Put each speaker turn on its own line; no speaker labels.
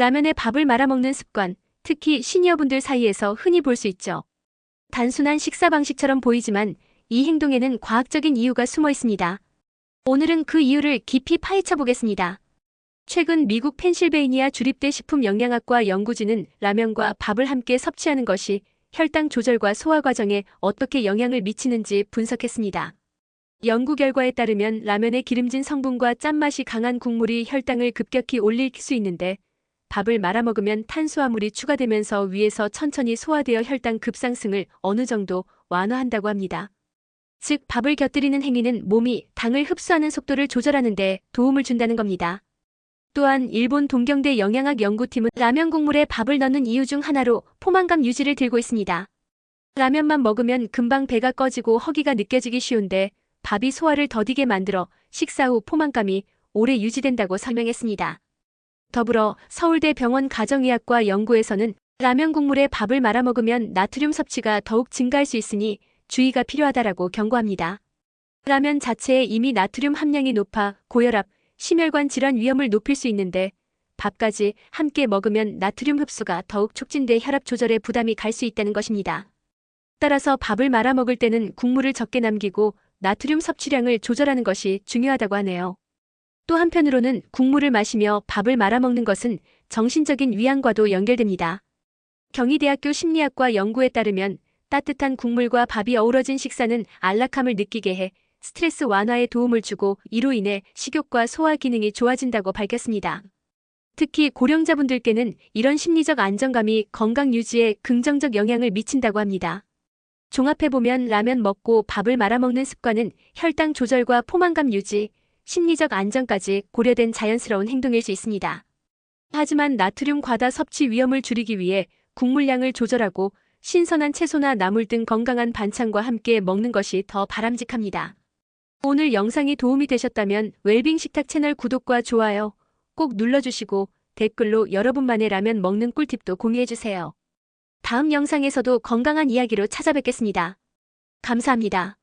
라면에 밥을 말아먹는 습관, 특히 시니어분들 사이에서 흔히 볼 수 있죠. 단순한 식사 방식처럼 보이지만 이 행동에는 과학적인 이유가 숨어 있습니다. 오늘은 그 이유를 깊이 파헤쳐 보겠습니다. 최근 미국 펜실베이니아 주립대 식품영양학과 연구진은 라면과 밥을 함께 섭취하는 것이 혈당 조절과 소화 과정에 어떻게 영향을 미치는지 분석했습니다. 연구 결과에 따르면 라면의 기름진 성분과 짠맛이 강한 국물이 혈당을 급격히 올릴 수 있는데 밥을 말아 먹으면 탄수화물이 추가되면서 위에서 천천히 소화되어 혈당 급상승을 어느 정도 완화한다고 합니다. 즉, 밥을 곁들이는 행위는 몸이 당을 흡수하는 속도를 조절하는 데 도움을 준다는 겁니다. 또한 일본 동경대 영양학 연구팀은 라면 국물에 밥을 넣는 이유 중 하나로 포만감 유지를 들고 있습니다. 라면만 먹으면 금방 배가 꺼지고 허기가 느껴지기 쉬운데 밥이 소화를 더디게 만들어 식사 후 포만감이 오래 유지된다고 설명했습니다. 더불어 서울대 병원 가정의학과 연구에서는 라면 국물에 밥을 말아 먹으면 나트륨 섭취가 더욱 증가할 수 있으니 주의가 필요하다라고 경고합니다. 라면 자체에 이미 나트륨 함량이 높아 고혈압, 심혈관 질환 위험을 높일 수 있는데 밥까지 함께 먹으면 나트륨 흡수가 더욱 촉진돼 혈압 조절에 부담이 갈 수 있다는 것입니다. 따라서 밥을 말아 먹을 때는 국물을 적게 남기고 나트륨 섭취량을 조절하는 것이 중요하다고 하네요. 또 한편으로는 국물을 마시며 밥을 말아 먹는 것은 정신적인 위안과도 연결됩니다. 경희대학교 심리학과 연구에 따르면 따뜻한 국물과 밥이 어우러진 식사는 안락함을 느끼게 해 스트레스 완화에 도움을 주고 이로 인해 식욕과 소화 기능이 좋아진다고 밝혔습니다. 특히 고령자분들께는 이런 심리적 안정감이 건강 유지에 긍정적 영향을 미친다고 합니다. 종합해보면 라면 먹고 밥을 말아먹는 습관은 혈당 조절과 포만감 유지, 심리적 안정까지 고려된 자연스러운 행동일 수 있습니다. 하지만 나트륨 과다 섭취 위험을 줄이기 위해 국물량을 조절하고 신선한 채소나 나물 등 건강한 반찬과 함께 먹는 것이 더 바람직합니다. 오늘 영상이 도움이 되셨다면 웰빙 식탁 채널 구독과 좋아요 꼭 눌러주시고 댓글로 여러분만의 라면 먹는 꿀팁도 공유해주세요. 다음 영상에서도 건강한 이야기로 찾아뵙겠습니다. 감사합니다.